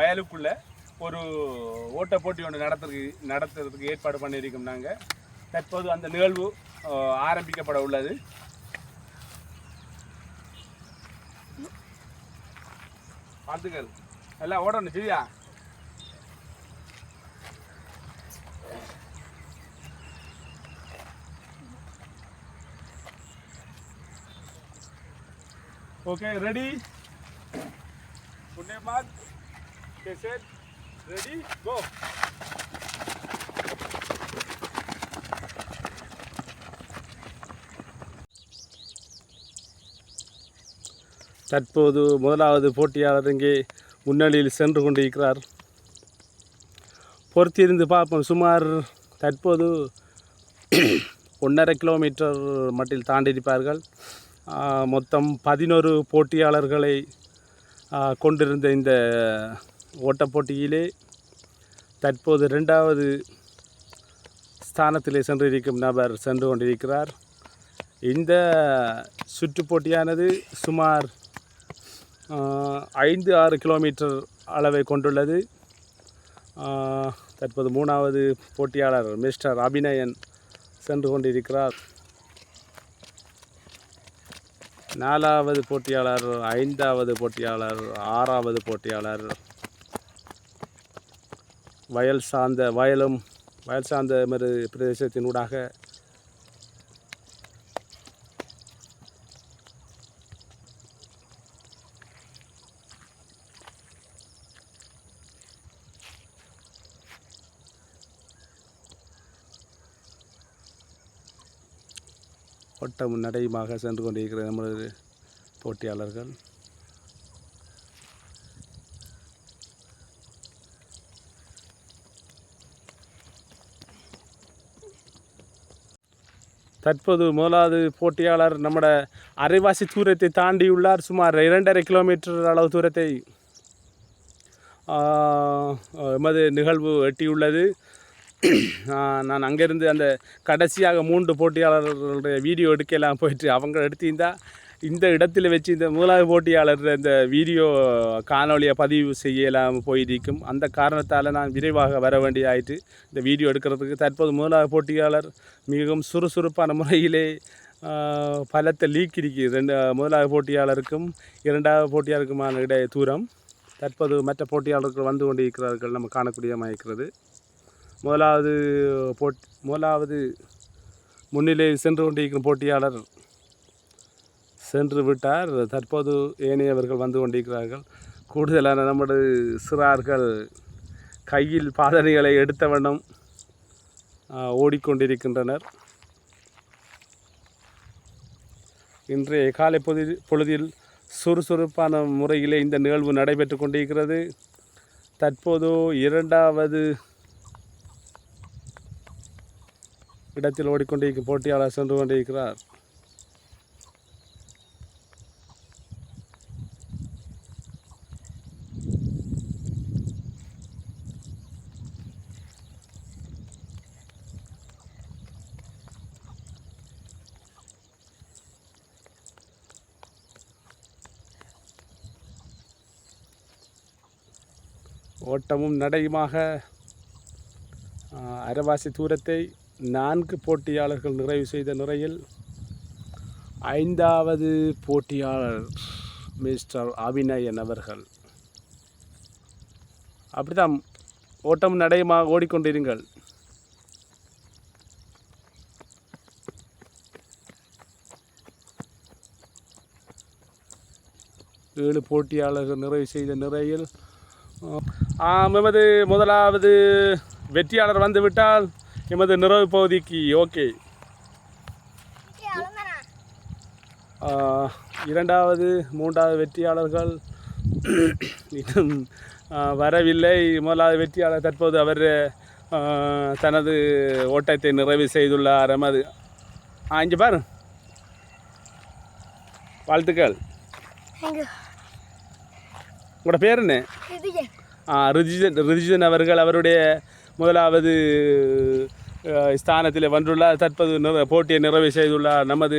வயலுக்குள்ளே ஒரு ஓட்ட போட்டி ஒன்று நடத்துறதுக்கு நடத்துறதுக்கு ஏற்பாடு பண்ணியிருக்கோம் நாங்கள் தற்போது அந்த நிகழ்வு ஆரம்பிக்கப்பட உள்ளது. பார்த்துக்கள் எல்லாம் ஓடணும் சரியா? Okay ready? Put your mark. Ready? Go. தற்போது முதலாவது போட்டியாளர் இங்கே முன்னணியில் சென்று கொண்டிருக்கிறார் பொறுத்திருந்து பார்ப்போம் சுமார் தற்போது ஒன்றரை கிலோமீட்டர் மட்டில் தாண்டியிருப்பார்கள் மொத்தம் பதினோரு போட்டியாளர்களை கொண்டிருந்த இந்த ஓட்டப் போட்டியிலே தற்போது ரெண்டாவது ஸ்தானத்திலே சென்றிருக்கும் நபர் சென்று கொண்டிருக்கிறார். இந்த சுற்றுப்போட்டியானது சுமார் ஐந்து ஆறு கிலோமீட்டர் அளவை கொண்டுள்ளது. தற்போது மூணாவது போட்டியாளர் மிஸ்டர் அபிநயன் சென்று கொண்டிருக்கிறார். நாலாவது போட்டியாளர் ஐந்தாவது போட்டியாளர் ஆறாவது போட்டியாளர் வயல் சார்ந்த வயலும் வயல் சார்ந்த மறு பிரதேசத்தினூடாக ஓட்டம் நடையுமாக சென்று கொண்டிருக்கிற நமது போட்டியாளர்கள். தற்போது முதலாவது போட்டியாளர் நம்மட அரைவாசி தூரத்தை தாண்டியுள்ளார் சுமார் இரண்டரை கிலோமீட்டர் அளவு தூரத்தை எமது நிகழ்வு எட்டியுள்ளது. நான் அங்கேருந்து அந்த கடைசியாக மூன்று போட்டியாளர்களுடைய வீடியோ எடுக்கலாம் போயிட்டு அவங்க எடுத்திருந்தால் இந்த இடத்தில் வச்சு இந்த முதலாவது போட்டியாளர் இந்த வீடியோ காணொலியை பதிவு செய்யலாம் போயிருக்கும் அந்த காரணத்தால் நான் விரைவாக வர வேண்டியதாயிட்டு இந்த வீடியோ எடுக்கிறதுக்கு தற்போது முதலாவது போட்டியாளர் மிகவும் சுறுசுறுப்பான முறையிலே பலத்தை லீக் இருக்குது ரெண்டு முதலாவது போட்டியாளருக்கும் இரண்டாவது போட்டியாளருக்குமான இடைய தூரம். தற்போது மற்ற போட்டியாளர்கள் வந்து கொண்டிருக்கிறார்கள். நம்ம காணக்கூடியமாக இருக்கிறது முதலாவது போட் முதலாவது முன்னிலை சென்று கொண்டிருக்கும் போட்டியாளர் சென்று விட்டார். தற்போது ஏனையவர்கள் வந்து கொண்டிருக்கிறார்கள். கூடுதலான நமது சிறார்கள் கையில் பாதனைகளை எடுத்த வண்ணம் ஓடிக்கொண்டிருக்கின்றனர். இன்றைய காலை பொழுது பொழுதில் சுறுசுறுப்பான முறையிலே இந்த நிகழ்வு நடைபெற்று கொண்டிருக்கிறது. தற்போது இரண்டாவது இடத்தில் ஓடிக்கொண்டிருக்கும் போட்டியாளர் சென்று கொண்டிருக்கிறார். ஓட்டமும் நடையுமாக. அரைவாசி தூரத்தை நான்கு போட்டியாளர்கள் நிறைவு செய்த நிலையில் ஐந்தாவது போட்டியாளர் மிஸ்டர் அபிநயன் அவர்கள். அப்படிதான் ஓட்டம் நடையமாக ஓடிக்கொண்டிருங்கள். ஏழு போட்டியாளர்கள் நிறைவு செய்த நிறையில் எமது முதலாவது வெற்றியாளர் வந்துவிட்டால் எமது நிறைவு பகுதிக்கு ஓகே. இரண்டாவது மூன்றாவது வெற்றியாளர்கள் இன்னும் வரவில்லை. முதலாவது வெற்றியாளர் தற்போது அவர் தனது ஓட்டத்தை நிறைவு செய்துள்ளார். எமது ஆ இங்கே பாரு. வாழ்த்துக்கள். உங்களோட பேர் என்ன? ரிஜிஜன். ரிஜிஜன் அவர்கள் அவருடைய முதலாவது ஸ்தானத்தில் வந்துள்ளார் தற்போது நிற போட்டியை நிறைவு செய்துள்ளார். நமது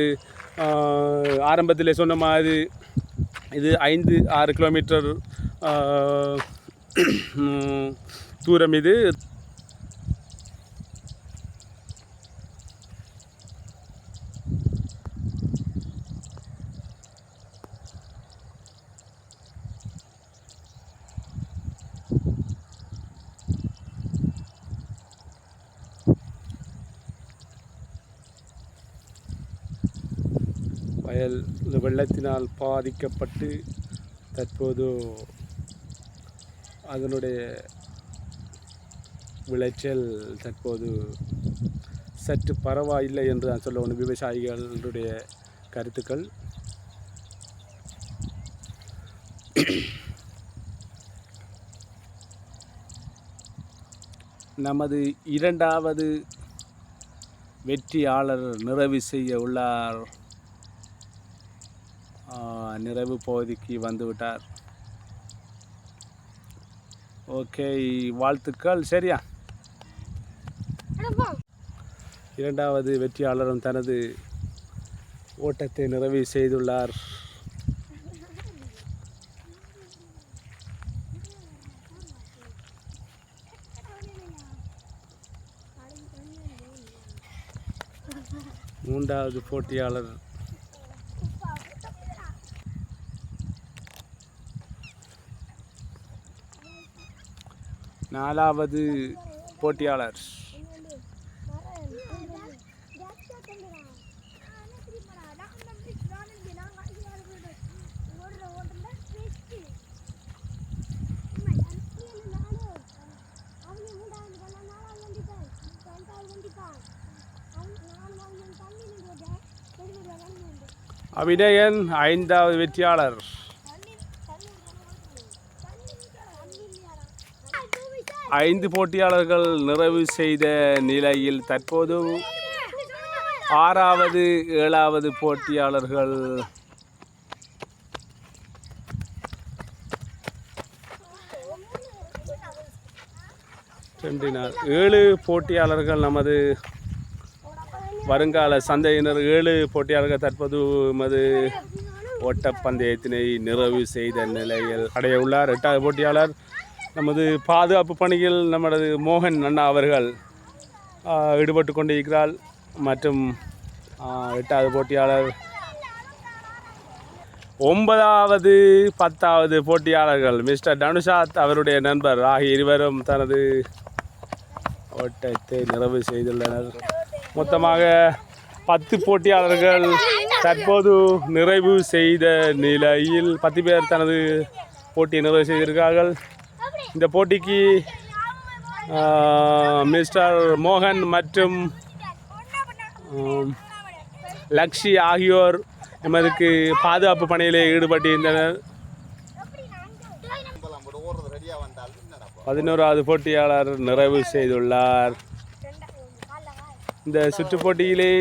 ஆரம்பத்தில் சொன்ன மாதிரி இது ஐந்து ஆறு கிலோமீட்டர் தூரம் இது. வயல் வெள்ளத்தினால் பாதிக்கப்பட்டு தற்போது அதனுடைய விளைச்சல் தற்போது சற்று பரவாயில்லை என்று நான் சொல்ல விவசாயிகளுடைய கருத்துக்கள். நமது இரண்டாவது வெற்றியாளர் நிறைவு செய்ய உள்ளார். நிறைவு பகுதிக்கு வந்துவிட்டார். ஓகே வாழ்த்துக்கள். சரியா? இரண்டாவது வெற்றியாளரும் தனது ஓட்டத்தை நிறைவு செய்துள்ளார். மூன்றாவது போட்டியாளர் நாலாவது போட்டியாளர். அபிநயன் ஐந்தாவது வெற்றியாளர். ஐந்து போட்டியாளர்கள் நிறைவு செய்த நிலையில் தற்போது ஆறாவது ஏழாவது போட்டியாளர்கள் சென்றினார். ஏழு போட்டியாளர்கள் நமது வருங்கால சந்தையினர் ஏழு போட்டியாளர்கள் தற்போது நமது ஓட்டப்பந்தயத்தினை நிறைவு செய்த நிலையில் அடைய உள்ளார். எட்டாவது போட்டியாளர் நமது பாதுகாப்பு பணியில் நமது மோகன் அண்ணா அவர்கள் ஈடுபட்டு கொண்டிருக்கிறார். மற்றும் எட்டாவது போட்டியாளர் ஒன்பதாவது பத்தாவது போட்டியாளர்கள் மிஸ்டர் தனுஷாத் அவருடைய நண்பர் ஆகிய இருவரும் தனது ஓட்டத்தை நிறைவு செய்துள்ளனர். மொத்தமாக பத்து போட்டியாளர்கள் தற்போது நிறைவு செய்த நிலையில் பத்து பேர் தனது போட்டியை நிறைவு செய்திருக்கிறார்கள். இந்த போட்டிக்கு மிஸ்டர் மோகன் மற்றும் லக்ஷி ஆகியோர் எமதுக்கு பாதுகாப்பு பணியிலே ஈடுபட்டிருந்தனர். பதினோராவது போட்டியாளர் நிறைவு செய்துள்ளார். இந்த சுற்று போட்டியிலே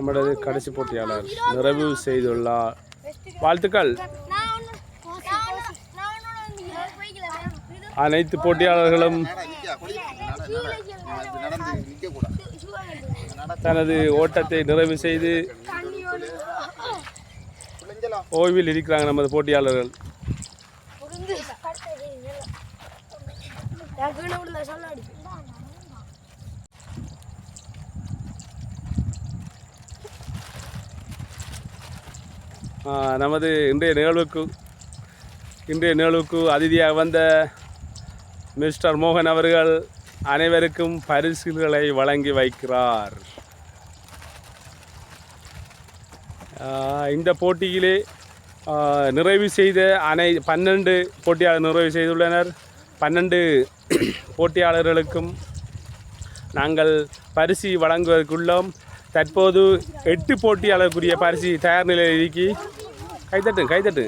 நமது கடைசி போட்டியாளர். நிறைவு செய்துள்ளார். வாழ்த்துக்கள். அனைத்து போட்டியாளர்களும் தனது ஓட்டத்தை நிறைவு செய்து ஓய்வில் இருக்கிறாங்க நமது போட்டியாளர்கள். ஆ, நமது இன்றைய நிகழ்வுக்கு இன்றைய நிகழ்வுக்கு அதிதியாக வந்த மிஸ்டர் மோகன் அவர்கள் அனைவருக்கும் பரிசுகளை வழங்கி வைக்கிறார். இந்த போட்டியிலே நிறைவு செய்த அனை பன்னெண்டு போட்டியாளர் நிறைவு செய்துள்ளனர். பன்னெண்டு போட்டியாளர்களுக்கும் நாங்கள் பரிசு வழங்குவதற்குள்ளோம். தற்போது எட்டு போட்டியாளருக்குரிய பரிசு தயார் நிலையில் இருக்கி. கைத்தட்டு கைத்தட்டு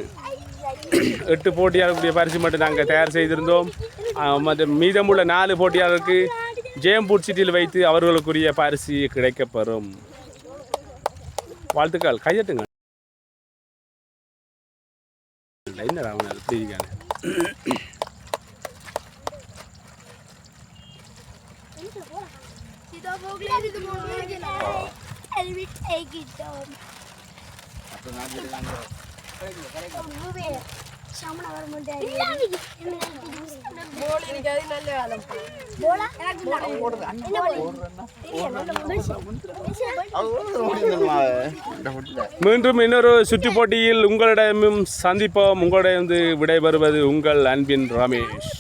எட்டு போட்டியாளருக்குரிய பரிசு மட்டும் நாங்கள் தயார் செய்திருந்தோம். மற்ற மற்றும் மீதமுள்ள நாலு போட்டியாளருக்கு ஜெயம்பூர் சிட்டியில் வைத்து அவர்களுக்குரிய பரிசு கிடைக்கப்பெறும். வாழ்த்துக்கள் கைதட்டுங்க என்னடா take it down. மீண்டும் இன்னொரு சுற்று போட்டியில் உங்களிடமும் சந்திப்போம் உங்களிடம் விடைபெறுவது உங்கள் அன்பின் ரமேஷ்